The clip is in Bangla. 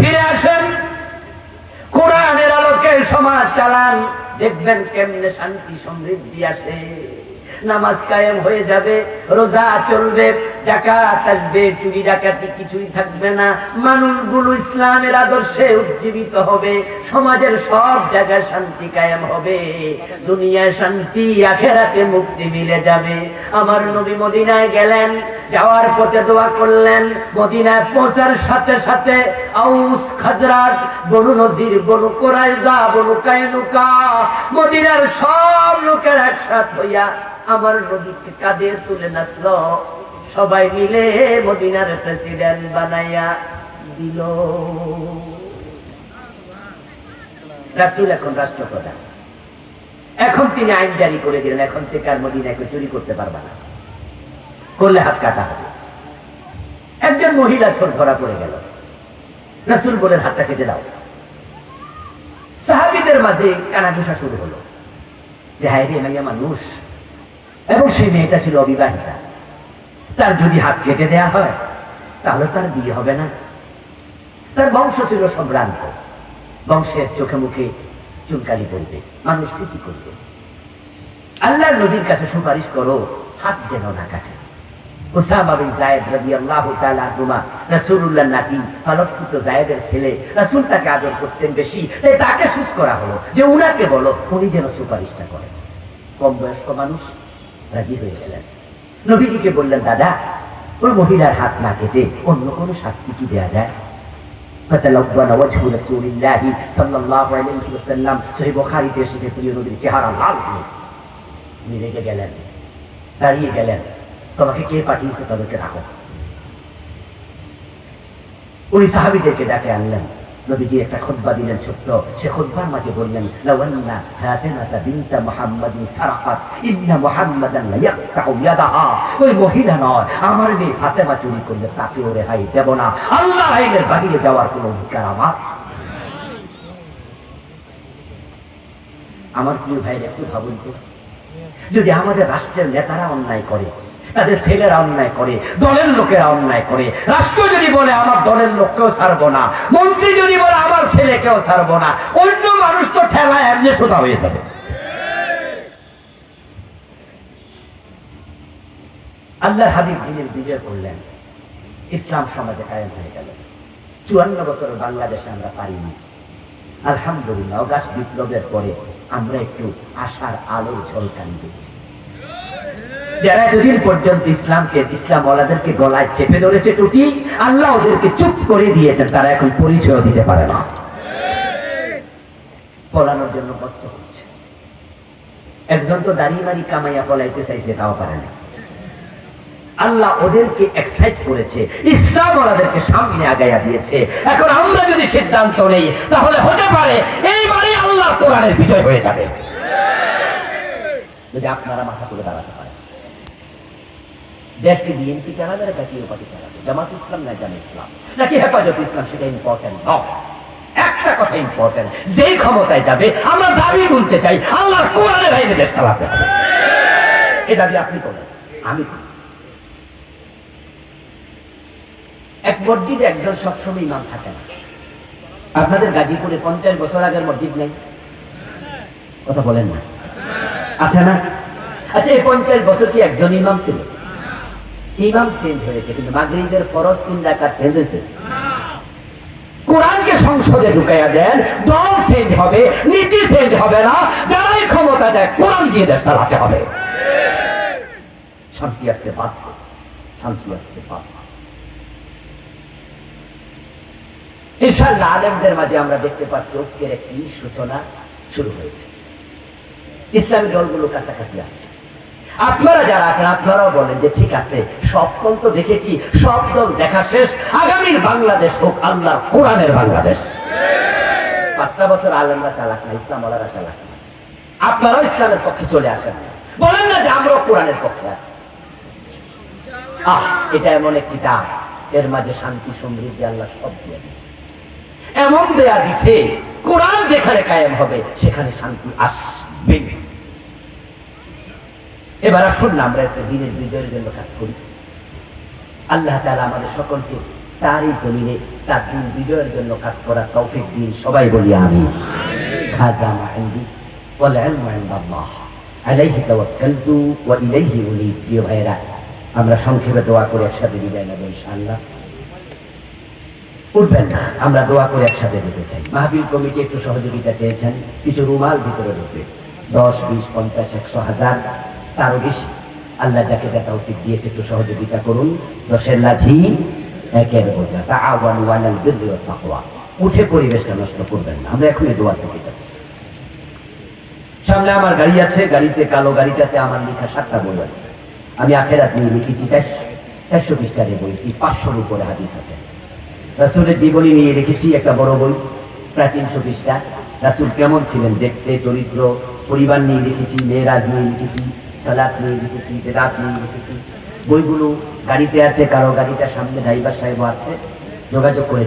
ফিরে আসেন সমাজ চালান, দেখবেন কেমনে শান্তি সমৃদ্ধি আসে। নামাজ কায়েম হয়ে যাবে, রোজা চলবে জাকাত আসবে চুরি, ডাকাতি কিছুই থাকবে না। মানুষগুলো ইসলামের আদর্শে উজ্জীবিত হবে। সমাজের সব জায়গায় শান্তি কায়েম হবে। দুনিয়ায় শান্তি, আখেরাতে মুক্তি মিলে যাবে। আমার নবী মদিনায় গেলেন, যাওয়ার পথে দোয়া করলেন। মদিনায় পৌঁছার সাথে সাথে আউস খাজরাত বনু নজির, বনু কোরাইজা, বনু কাইনুকা, মদিনার সব লোকের একসাথ হইয়া আমার নদীকে কাঁধে তুলে নাচলো। সবাই মিলে মদিনার প্রেসিডেন্ট বানাইয়া দিল। রাসুল এখন রাষ্ট্রপ্রধান। এখন তিনি আইন জারি করে দিলেন, এখন থেকে আর মদিনায় কেউ চুরি করতে পারবে না। করলে হাত কাটা হবে। একজন মহিলা ছোট ধরা পড়ে গেল। রাসুল বলেন, হাতটা কেটে দাও। সাহাবিদের মাঝে কানাঘুষা শুরু হলো। যে হায় রে মাইয়া মানুষ। এবং সেই মেয়েটা ছিল অবিবাহিতা। তার যদি হাত কেটে দেয়া হয়, তাহলে তার বিয়ে হবে না। তার বংশ ছিল সম্ভ্রান্ত। বংশের চোখে মুখে চুনকালি পড়বে, মানুষ সিসি করবে। আল্লাহর নবীর কাছে সুপারিশ করো, হাত যেন না কাটে। জায়েদ নাতি জায়েদের ছেলে তাকে আদর করতেন বেশি তাকে করা হলো। যে উনাকে বলো, উনি যেন সুপারিশটা করেন। কম বয়স্ক মানুষ রাজি হয়ে গেলেন। নবীজিকে বললেন দাদা ওই মহিলার হাত না কেটে অন্য কোনো শাস্তি কি দেয়া যায় فتلون وجه رسول الله صلى الله عليه وسلم সহিহ বুখারীতে এসেছে প্রিয় নবীর চেহারা লাল হয়ে উনি রেগে গেলেন দাঁড়িয়ে গেলেন তোমাকে কে পাঠিয়েছে তাদেরকে ডাকো উনি সাহাবিদেরকে ডাকে আনলেন নবীজি একটা খুতবা দিলেন ছোট্ট। সে খুতবার মাঝে বললেন লাওয়ান্না বিনতা মুহাম্মাদিন সারাকাত, ইন্না মুহাম্মাদান ইয়াদাহা ওই মহিলা নয়, আমার মেয়ে ফাতেমা চুরি করলে তাকেও রেহাই দেব না। আল্লাহ আইনের যাওয়ার কোনো অধিকার আমার? আমার ভাইয়ের একটু ভাবুন তো। যদি আমাদের রাষ্ট্রের নেতারা অন্যায় করে তাদের ছেলেরা অন্যায় করে, দলের লোকেরা অন্যায় করে। রাষ্ট্র যদি বলে, আমার দলের লোককেও ছাড়বো না। মন্ত্রী যদি বলে, আমার ছেলেকেও ছাড়বো না। অন্য মানুষ তো ঠেলায় এমনি সোজা হয়ে যাবে। আল্লাহ হাবিব দিনের বিজয় করলেন। ইসলাম সমাজে কায়েম হয়ে গেল। চুয়ান্ন বছর বাংলাদেশে আমরা পারিনি। আলহামদুলিল্লাহ অগাছ বিপ্লবের পরে আমরা একটু আশার আলোর ঝলকানি দিচ্ছি যারা এতদিন পর্যন্ত ইসলামকে ইসলাম ওলাদেরকে গলায় চেপে ধরেছে টুটি আল্লাহ ওদেরকে চুপ করে দিয়েছেন, তারা এখন পরিচয় দিতে পারে না। পলানোর জন্য বদ্ধ হচ্ছে। একজন তো দাড়ি মারি কামাইয়া পলাইতে চাইছে, তাও পারে না। আল্লাহ ওদেরকে এক্সাইট করেছে ইসলাম ওনাদেরকে সামনে আগাইয়া দিয়েছে। এখন আমরা যদি সিদ্ধান্ত নেই, তাহলে হতে পারে, এইবারে আল্লাহ কোরআনের বিজয় হয়ে যাবে। যদি আপনারা মাথা তুলে দাঁড়াতে পারেন। দেশকে বিএনপি চালাবে না জাতীয় পার্টি চালাবে। জামাত ইসলাম না জান ইসলাম। নাকি হেফাজত ইসলাম সেটা ইম্পর্টেন্ট নয়। একটা কথা ইম্পর্টেন্ট যেই ক্ষমতায় যাবে, আমরা দাবি তুলতে চাই, আল্লাহর কোরআনের আইনে দেশ চালাতে হবে। এ দাবি আপনি করেন, আমি এক মসজিদে একজন সবসময় ইমাম থাকে না। আপনাদের গাজীপুরে পঞ্চাশ বছর আগের মসজিদ নেই? কথা বলেন না। আছে না? আচ্ছা এই পঞ্চাশ বছর কি একজন ইমাম ছিল? ইমাম চেঞ্জ হয়েছে, কিন্তু মাগরিবের ফরজ তিন রাকাত চেঞ্জ হয়েছে। কোরআনকে সংসদে ঢুকাইয়া দেন, দল চেঞ্জ হবে, নীতি চেঞ্জ হবে না, যারাই ক্ষমতা দেয় কোরআন দিয়ে দেশ চালাতে হবে। শান্তি আসতে বাধ্য, শান্তি আসতে বাধ্য। ইনশাল্লাহ আলেমদের মাঝে আমরা দেখতে পাচ্ছি, ঐক্যের একটি সূচনা শুরু হয়েছে। ইসলামী দলগুলো কাছাকাছি আসছে। আপনারা যারা আছেন, আপনারাও বলেন যে ঠিক আছে, সব দল তো দেখেছি, সব দল দেখা শেষ। আগামীর বাংলাদেশ হোক, আল্লাহর কোরআনের বাংলাদেশ। পাঁচটা বছর আলেমরা চালাক না, ইসলাম আলারা চালাক না। আপনারাও ইসলামের পক্ষে চলে আসেন বলেন না যে আমরাও কোরআনের পক্ষে আছি। আহ, এটা এমন একটি দাম এর মাঝে শান্তি, সমৃদ্ধি আল্লাহ সব দিয়ে দিচ্ছে এমন দেয়া দিছে, কোরআন যেখানে কায়েম হবে, সেখানে শান্তি আসবে এবার আসুন না, আমরা একটা দিনের বিজয়ের জন্য কাজ করি। আল্লাহ তাআলা আমাদের সকলকে তারই জমিনে তার দিন বিজয়ের জন্য কাজ করার তৌফিক দিন, সবাই বলি আমি আমরা সংক্ষেপে দোয়া করে একসাথে বিদায় নেব ইনশাআল্লাহ। উঠবেন না, আমরা দোয়া করে একসাথে দিতে চাই। মাহবিল কমিটি একটু সহযোগিতা চেয়েছেন, কিছু রুমাল ভিতরে ঢুকবে। দশ, বিশ, পঞ্চাশ, একশো, হাজার। তারও বেশি। আল্লাহ যাকে যা তৌফিক দিয়েছে, একটু সহযোগিতা করুন। দশের লাঠি একের বোঝা। তা আওয়ান তাকওয়া। উঠে পরিবেশটা নষ্ট করবেন না। আমরা এখনই দোয়া থেকে যাচ্ছি। সামনে আমার গাড়ি আছে। গাড়িতে, কালো গাড়িটাতে আমার লেখা সাতটা বই আছে। আমি আখেরাত নিয়ে লিখেছি চারশো চারশো পৃষ্ঠার এই বইটি। পাঁচশোর উপরে হাদিস আছে। রাসুলের জীবনী নিয়ে রেখেছি একটা বড় বই, প্রায় তিনশো পৃষ্ঠা। রাসুল কেমন ছিলেন দেখতে, চরিত্র, পরিবার নিয়ে লিখেছি, মেয়েরাজ নিয়ে লিখেছি। সালাদ নিয়ে লিখেছি বেদাত নিয়ে লিখেছি বইগুলো গাড়িতে আছে, কারও গাড়িটার সামনে ড্রাইভার সাহেব আছে, যোগাযোগ করে